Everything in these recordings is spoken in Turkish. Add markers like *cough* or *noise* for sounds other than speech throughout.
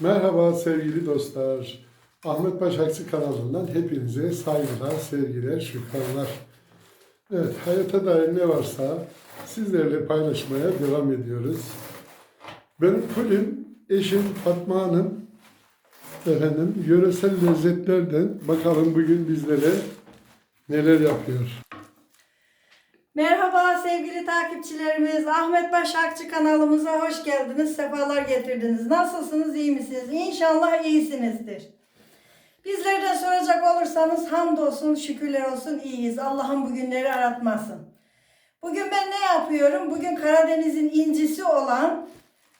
Merhaba sevgili dostlar. Ahmet Başakçı kanalından hepinize saygılar, sevgiler, şükranlar. Evet, hayata dair ne varsa sizlerle paylaşmaya devam ediyoruz. Ben Kulüm, eşim Fatma Hanım, efendim yöresel lezzetlerden bakalım bugün bizlere neler yapıyor. Merhaba sevgili takipçilerimiz. Ahmet Başakçı kanalımıza hoş geldiniz. Sefalar getirdiniz. Nasılsınız? iyi misiniz? İnşallah iyisinizdir. Bizlerden soracak olursanız hamdolsun, şükürler olsun iyiyiz. Allah'ın bugünleri aratmasın. Bugün ben ne yapıyorum? Bugün Karadeniz'in incisi olan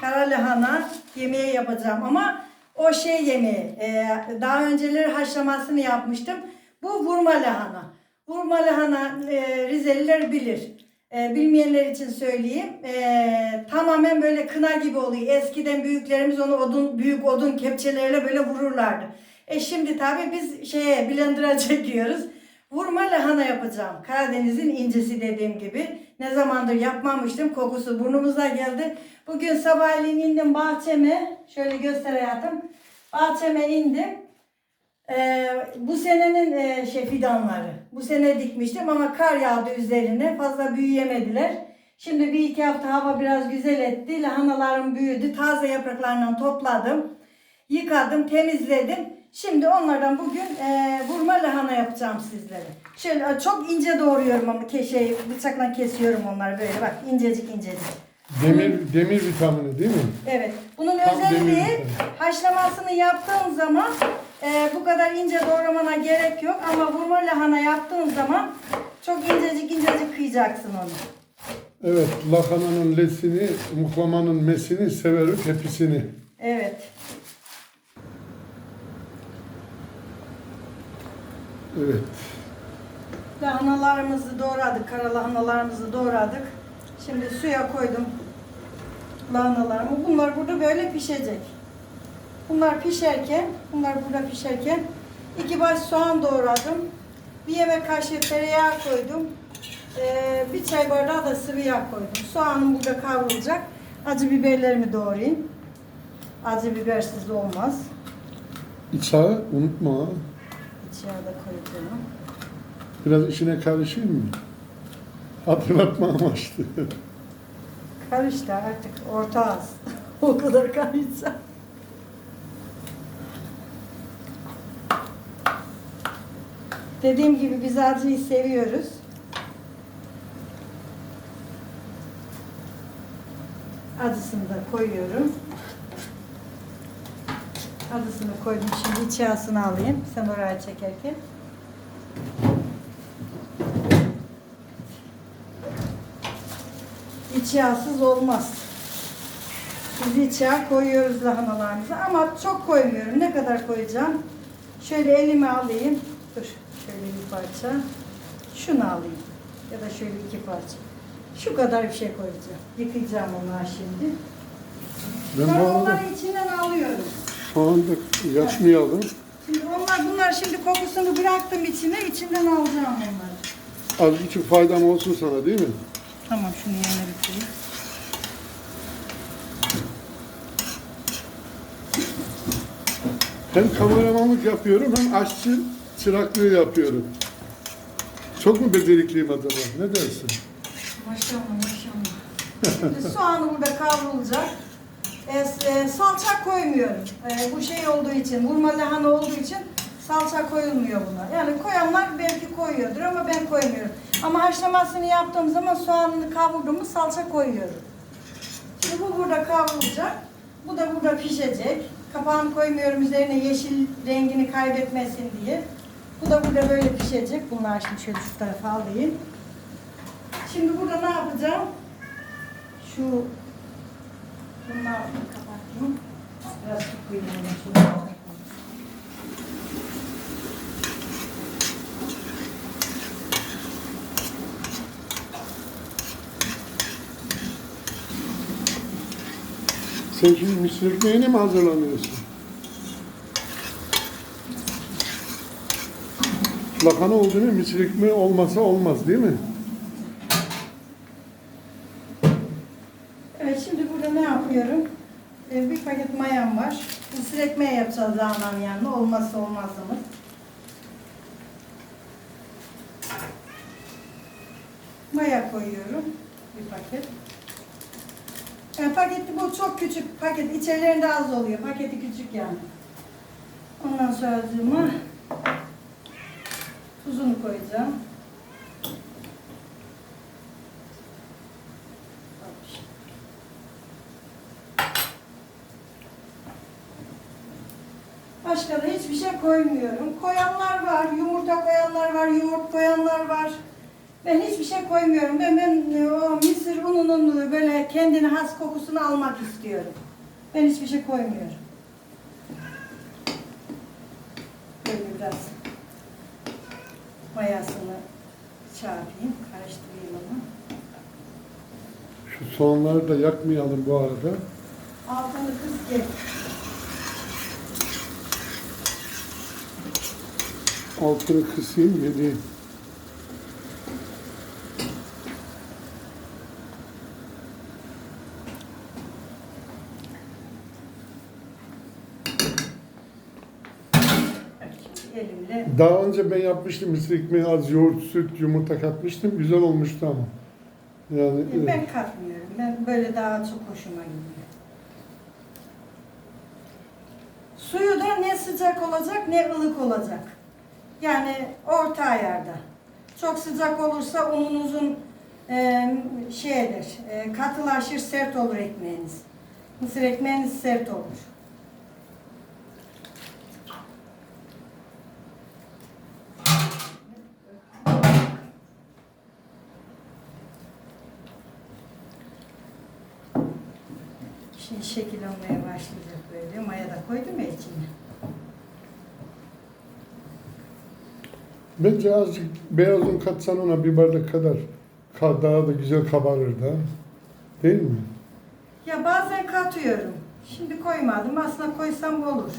kara lahana yemeği yapacağım ama o şey yemeği. e, daha önceleri haşlamasını yapmıştım. Bu vurma lahana. Vurma lahana e, Rizeliler bilir. E, bilmeyenler için söyleyeyim. E, tamamen böyle kına gibi oluyor. Eskiden büyüklerimiz onu odun büyük odun kepçelerle böyle vururlardı. E şimdi tabii biz şeye blender'a *laughs* çekiyoruz. Vurma lahana yapacağım. Karadeniz'in incisi dediğim gibi. Ne zamandır yapmamıştım. Kokusu burnumuza geldi. Bugün sabahleyin indim bahçeme. Şöyle göster hayatım. Bahçeme indim. Ee, bu senenin e, şey fidanları. Bu sene dikmiştim ama kar yağdı üzerine. Fazla büyüyemediler. Şimdi bir iki hafta hava biraz güzel etti. Lahanalarım büyüdü. Taze yapraklarından topladım. Yıkadım, temizledim. Şimdi onlardan bugün e, vurma lahana yapacağım sizlere. Şöyle çok ince doğruyorum ama şey, bıçakla kesiyorum onları böyle bak incecik incecik. Demir, demir vitamini değil mi? Evet. Bunun Tam özelliği haşlamasını yaptığın zaman e, bu kadar ince doğramana gerek yok ama vurma lahana yaptığın zaman çok incecik incecik kıyacaksın onu. Evet, lahananın lesini, muhlamanın mesini severim hepisini. Evet. Evet. Lahanalarımızı doğradık, kara lahanalarımızı doğradık. Şimdi suya koydum lahanalarımı. Bunlar burada böyle pişecek. Bunlar pişerken, bunlar burada pişerken iki baş soğan doğradım. Bir yemek kaşığı tereyağı koydum. Ee, bir çay bardağı da sıvı yağ koydum. Soğanım burada kavrulacak. Acı biberlerimi doğrayayım. Acı bibersiz olmaz. İçağı unutma. ha. İç yağı da koyacağım. Biraz işine karışayım mı? Hatırlatma amaçlı. Karıştı artık orta az. *laughs* o kadar karışsa. Dediğim gibi biz acıyı seviyoruz. Acısını da koyuyorum. Acısını koydum. Şimdi iç yağsını alayım. Sen oraya çekerken. İç yağsız olmaz. Biz iç yağ koyuyoruz lahanalarımıza ama çok koymuyorum. Ne kadar koyacağım? Şöyle elime alayım. Dur şöyle bir parça. Şunu alayım. Ya da şöyle iki parça. Şu kadar bir şey koyacağım. Yıkayacağım onları şimdi. Ben arada onları içinden alıyorum. şu anda yaşmayalım. Şimdi onlar bunlar şimdi kokusunu bıraktım içine. içinden alacağım onları. Azıcık faydam olsun sana değil mi? Tamam şunu yerine bitireyim. Hem kameramanlık yapıyorum hem aşçı çıraklığı yapıyorum. Çok mu becerikliyim acaba? Ne dersin? Maşallah maşallah. Şimdi soğanı burada kavrulacak. E, e, salça koymuyorum. E, bu şey olduğu için, vurma lahana olduğu için salça koyulmuyor buna. Yani koyanlar belki koyuyordur ama ben koymuyorum. Ama haşlamasını yaptığım zaman soğanını kavurduğumu salça koyuyorum. Şimdi bu burada kavrulacak. Bu da burada pişecek. Kapağını koymuyorum üzerine yeşil rengini kaybetmesin diye. Bu da burada böyle pişecek. Bunlar şimdi şöyle şu tarafa alayım. Şimdi burada ne yapacağım? Şu bunlar kapatayım. Biraz su koyayım Sen şimdi misir ekmeğine mi hazırlanıyorsun? Lahana olduğunu misir ekmeği olmasa olmaz değil mi? Evet şimdi burada ne yapıyorum? Ee, bir paket mayam var. Mısır ekmeği yapacağız lahmanın yanına. Olmazsa olmazımız. Maya koyuyorum. Bir paket. Yani paketi bu çok küçük paket. İçerilerinde az oluyor. Paketi küçük yani. Ondan sonra tuzunu koyacağım. Başka da hiçbir şey koymuyorum. Koyanlar var, yumurta koyanlar var, yoğurt koyanlar var. Ben hiçbir şey koymuyorum. Ben, ben o mısır ununun böyle kendine has kokusunu almak istiyorum. Ben hiçbir şey koymuyorum. Böyle biraz mayasını çarpayım, karıştırayım onu. Şu soğanları da yakmayalım bu arada. Altını kız gel. Altını kısayım geleyim. Şimdi elimle Daha önce ben yapmıştım mısır ekmeği az yoğurt, süt, yumurta katmıştım. Güzel olmuştu ama. Yani evet. ben katmıyorum. Ben böyle daha çok hoşuma gidiyor. Suyu da ne sıcak olacak ne ılık olacak. Yani orta ayarda. Çok sıcak olursa ununuzun e, şeydir, e, katılaşır, sert olur ekmeğiniz. Mısır ekmeğiniz sert olur. Şimdi şekil almaya başlayacak böyle. Maya da koydum ya içine. Bence azıcık beyaz un katsan ona bir bardak kadar ka- daha da güzel kabarır da. Değil mi? Ya bazen katıyorum. Şimdi koymadım. Aslında koysam olur.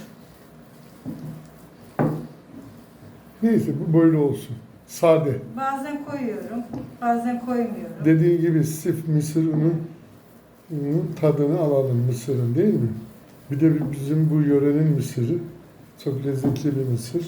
Neyse bu böyle olsun. Sade. Bazen koyuyorum. Bazen koymuyorum. Dediğin gibi sif mısır unu unun tadını alalım mısırın değil mi? Bir de bizim bu yörenin mısırı. Çok lezzetli bir mısır.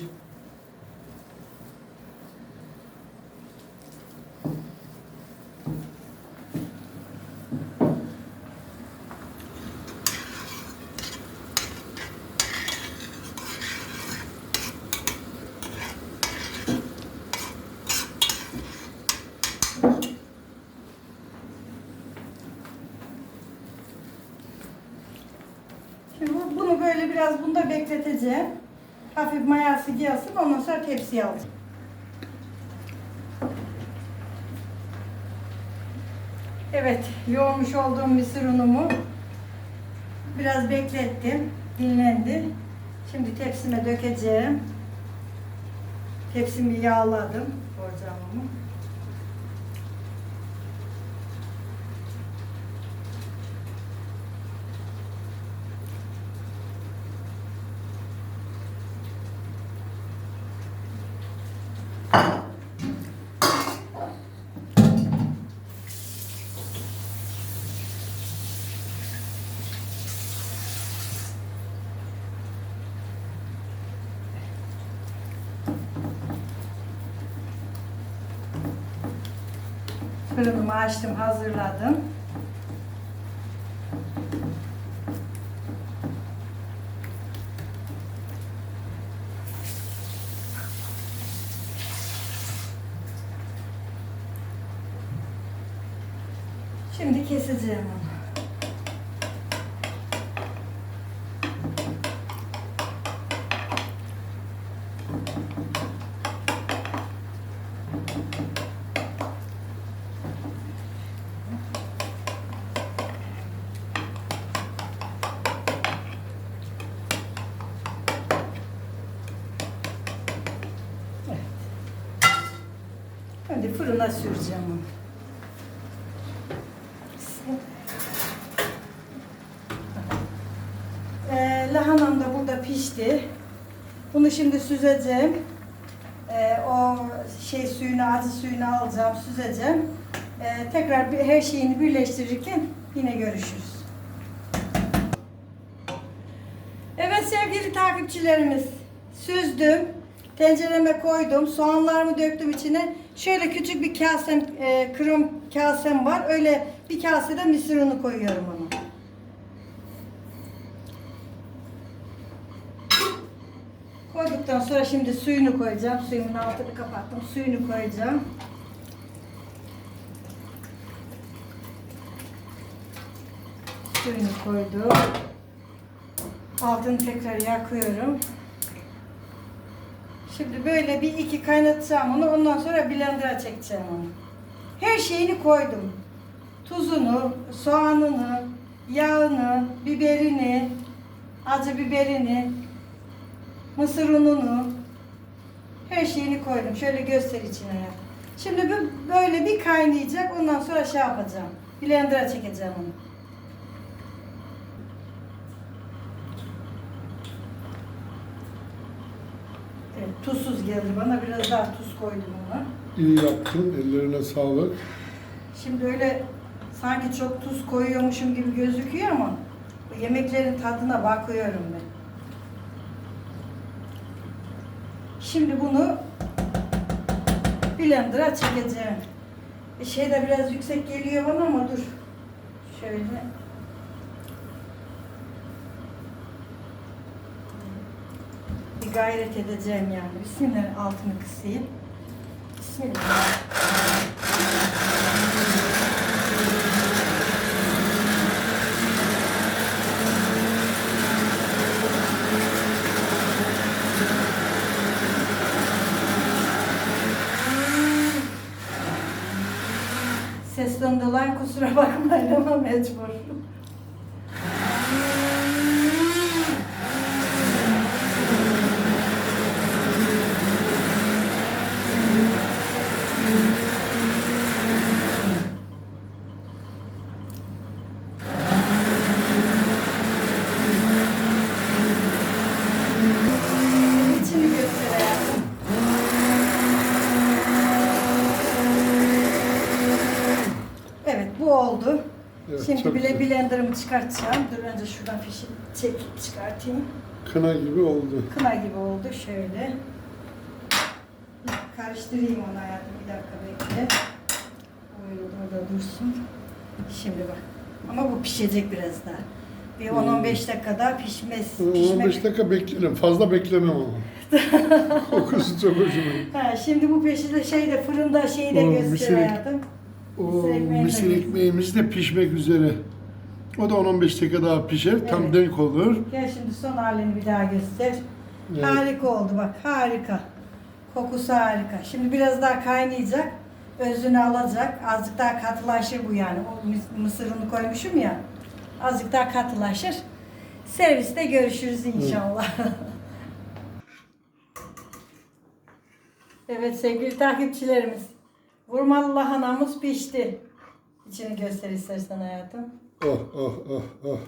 Şimdi bu- bunu böyle biraz bunda bekleteceğim. Hafif mayası gelsin. Ondan sonra tepsiye alacağım. Evet, yoğurmuş olduğum mısır unumu biraz beklettim. Dinlendi. Şimdi tepsime dökeceğim. Tepsimi yağladım borcamımı. Fırınımı açtım, hazırladım. Şimdi keseceğim onu. Hadi fırına süreceğim onu. Ee, lahanam da burada pişti. Bunu şimdi süzeceğim. Ee, o şey suyunu, acı suyunu alacağım, süzeceğim. Ee, tekrar bir, her şeyini birleştirirken yine görüşürüz. sevgili takipçilerimiz. Süzdüm. Tencereme koydum. Soğanlarımı döktüm içine. Şöyle küçük bir kasem, e, krom kasem var. Öyle bir kasede mısır unu koyuyorum onu. Sonra şimdi suyunu koyacağım. Suyumun altını kapattım. Suyunu koyacağım. Suyunu koydum. Altını tekrar yakıyorum. Şimdi böyle bir iki kaynatacağım onu. Ondan sonra blender'a çekeceğim onu. Her şeyini koydum. Tuzunu, soğanını, yağını, biberini, acı biberini, mısır ununu, her şeyini koydum. Şöyle göster içine ya. Şimdi bu böyle bir kaynayacak. Ondan sonra şey yapacağım. Blender'a çekeceğim onu. Evet, tuzsuz geldi bana. Biraz daha tuz koydum ona. İyi yaptın. Ellerine sağlık. Şimdi öyle sanki çok tuz koyuyormuşum gibi gözüküyor ama yemeklerin tadına bakıyorum ben. Şimdi bunu blender'a çekeceğim. E şey de biraz yüksek geliyor bana ama dur. Şöyle. Bir gayret edeceğim yani. Bismillah altını kısayım. Bismillah. Sesten dolayı kusura bakmayın *laughs* ama mecbur. İçini göstereyim. Evet bu oldu. Evet, Şimdi çok bile güzel. blenderımı çıkartacağım. Dur önce şuradan fişi çekip çıkartayım. Kına gibi oldu. Kına gibi oldu şöyle. Karıştırayım onu hayatım bir dakika bekle. Böyle orada dursun. Şimdi bak. Ama bu pişecek biraz daha. Bir 10-15 dakika daha pişmez. 15 dakika beklerim. Fazla beklemem ama. *laughs* Kokusu çok hoşuma gitti. Ha, şimdi bu peşinde şeyde fırında şeyi de göster mısır- hayatım. O göster. ekmeğimiz de pişmek üzere. O da 10-15 dakika daha pişer. Tam Evet. denk olur. Gel şimdi son halini bir daha göster. Evet. Harika oldu bak harika. Kokusu harika. Şimdi biraz daha kaynayacak. Özünü alacak. Azıcık daha katılaşır bu yani. O mıs- mısır unu koymuşum ya. Azıcık daha katılaşır. Serviste görüşürüz inşallah. *laughs* evet sevgili takipçilerimiz. Vurmalı lahanamız pişti. İçini göster istersen hayatım. Oh oh oh oh.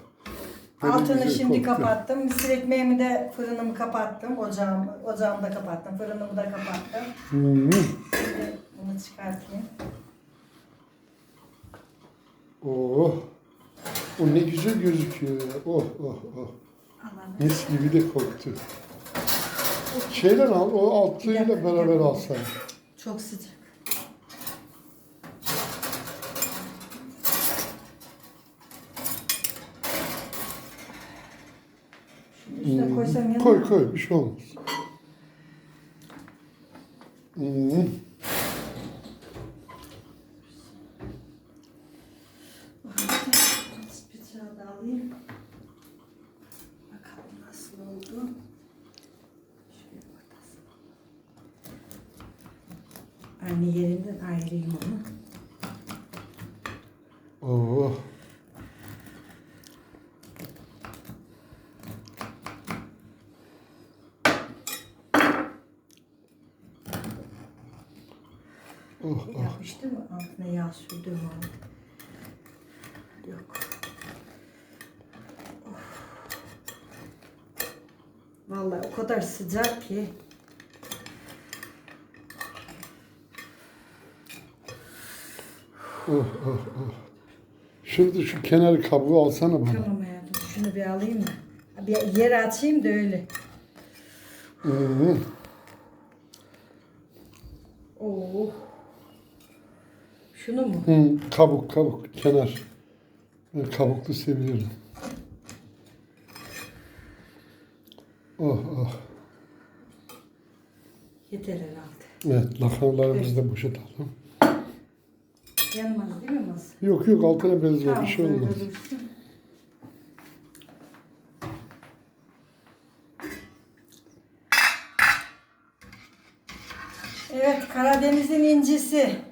Altını güzel şimdi koktu. kapattım. Mısır ekmeğimi de fırınımı kapattım. Ocağım, ocağımı da kapattım. Fırınımı da kapattım. Hmm. Şimdi bunu çıkartayım. Oh. O ne güzel gözüküyor ya. Oh oh oh. Mis gibi de koktu. Şeyden al, o altlığıyla beraber dakika. alsan. Çok sıcak. Şunu üstüne koysam yanına. Hmm. Koy koy, bir şey olmaz. Hmm. Bıçağı da alayım. Bakalım nasıl oldu. Şöyle ortası. Aynı yerinden ayırayım onu. Oh. Yapıştı mı? Altına yağ sürdüm onu. Yok. Of. Vallahi o kadar sıcak ki. Oh oh oh. Şimdi şu kenar kabuğu alsana bana. Tamam hayatım. Şunu bir alayım mı? Bir yer açayım da öyle. Hı. Şunu mu? Hı, kabuk kabuk kenar. Ben kabuklu seviyorum. Oh oh. Yeter herhalde. Evet lahanalarımızı da boşaltalım. Yanmaz değil mi masa? Yok yok altına bez var bir şey olmaz. Evet, Karadeniz'in incisi.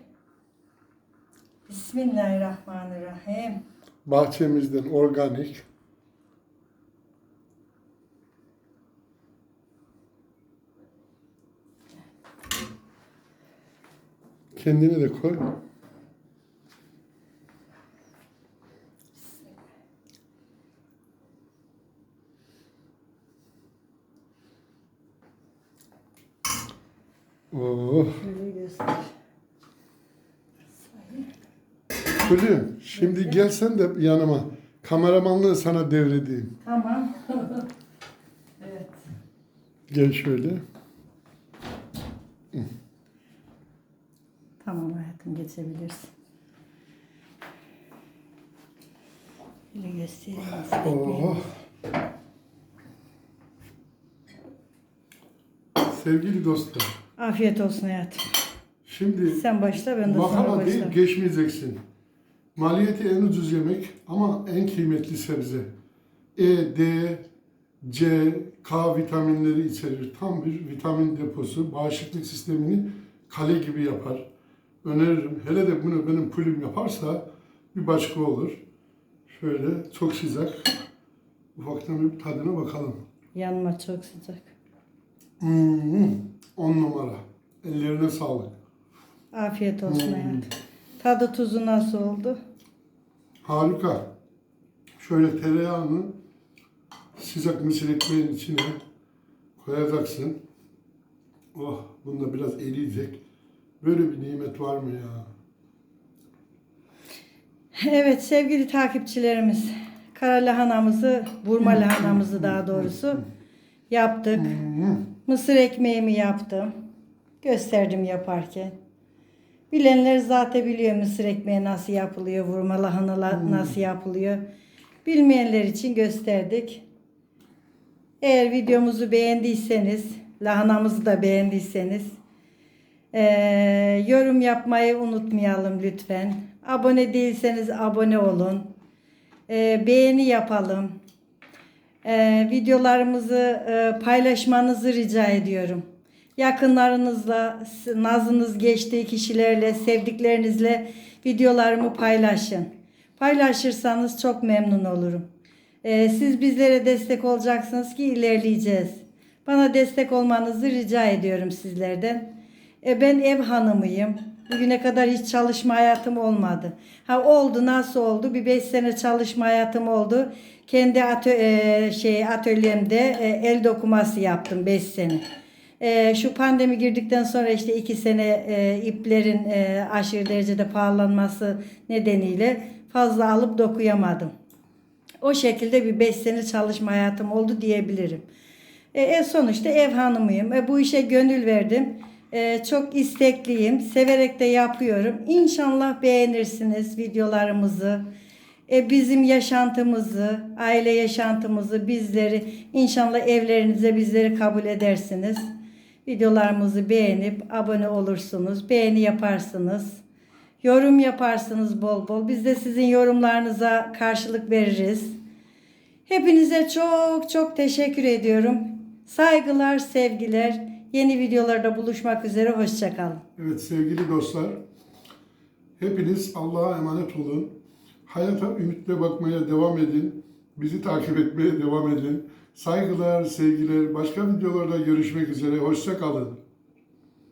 Bismillahirrahmanirrahim. Bahçemizden organik. Kendine de koy. Oh. Şöyle göster. Gülüm, şimdi gelsen de yanıma. Kameramanlığı sana devredeyim. Tamam. *laughs* evet. Gel şöyle. Tamam hayatım geçebilirsin. Şöyle göstereyim. Oh. Sevgili dostlar, Afiyet olsun hayatım. şimdi Sen başla ben de sonra değil başlarım. geçmeyeceksin. Maliyeti en ucuz yemek ama en kıymetli sebze. E, D, C, K vitaminleri içerir. Tam bir vitamin deposu. Bağışıklık sistemini kale gibi yapar. Öneririm. Hele de bunu benim pulüm yaparsa bir başka olur. Şöyle çok sıcak. Ufaktan bir tadına bakalım. Yanma çok sıcak. Hmm, on numara. Ellerine sağlık. Afiyet olsun Hmm. hayatım. Tadı tuzu nasıl oldu? Harika. Şöyle tereyağını sıcak mısır ekmeğin içine koyacaksın. Oh, bunda biraz eriyecek. Böyle bir nimet var mı ya? Evet sevgili takipçilerimiz. Kara lahanamızı, burma lahanamızı daha doğrusu yaptık. Hmm, Mısır ekmeğimi yaptım. Gösterdim yaparken. Bilenler zaten biliyor mısır ekmeği nasıl yapılıyor, vurma lahana nasıl yapılıyor. Bilmeyenler için gösterdik. Eğer videomuzu beğendiyseniz, lahanamızı da beğendiyseniz eee, yorum yapmayı unutmayalım lütfen. Abone değilseniz abone olun. Eee, beğeni yapalım. Ee, videolarımızı e, paylaşmanızı rica ediyorum. Yakınlarınızla, nazınız geçtiği kişilerle, sevdiklerinizle videolarımı paylaşın. Paylaşırsanız çok memnun olurum. Ee, siz bizlere destek olacaksınız ki ilerleyeceğiz. Bana destek olmanızı rica ediyorum sizlerden. E, ben ev hanımıyım. Bugüne kadar hiç çalışma hayatım olmadı. Ha oldu nasıl oldu? Bir 5 sene çalışma hayatım oldu. Kendi atö e, şey atölyemde e, el dokuması yaptım 5 sene. E, şu pandemi girdikten sonra işte 2 sene e, iplerin e, aşırı derecede pahalanması nedeniyle fazla alıp dokuyamadım. O şekilde bir 5 sene çalışma hayatım oldu diyebilirim. E, e, sonuçta ev hanımıyım. E, bu işe gönül verdim. E, çok istekliyim. Severek de yapıyorum. İnşallah beğenirsiniz videolarımızı. E, bizim yaşantımızı, aile yaşantımızı, bizleri inşallah evlerinize bizleri kabul edersiniz. Videolarımızı beğenip abone olursunuz. Beğeni yaparsınız. Yorum yaparsınız bol bol. Biz de sizin yorumlarınıza karşılık veririz. Hepinize çok çok teşekkür ediyorum. Saygılar, sevgiler. Yeni videolarda buluşmak üzere. Hoşçakalın. Evet sevgili dostlar, hepiniz Allah'a emanet olun. Hayata ümitle bakmaya devam edin. Bizi takip etmeye devam edin. Saygılar, sevgiler. Başka videolarda görüşmek üzere. Hoşça kalın.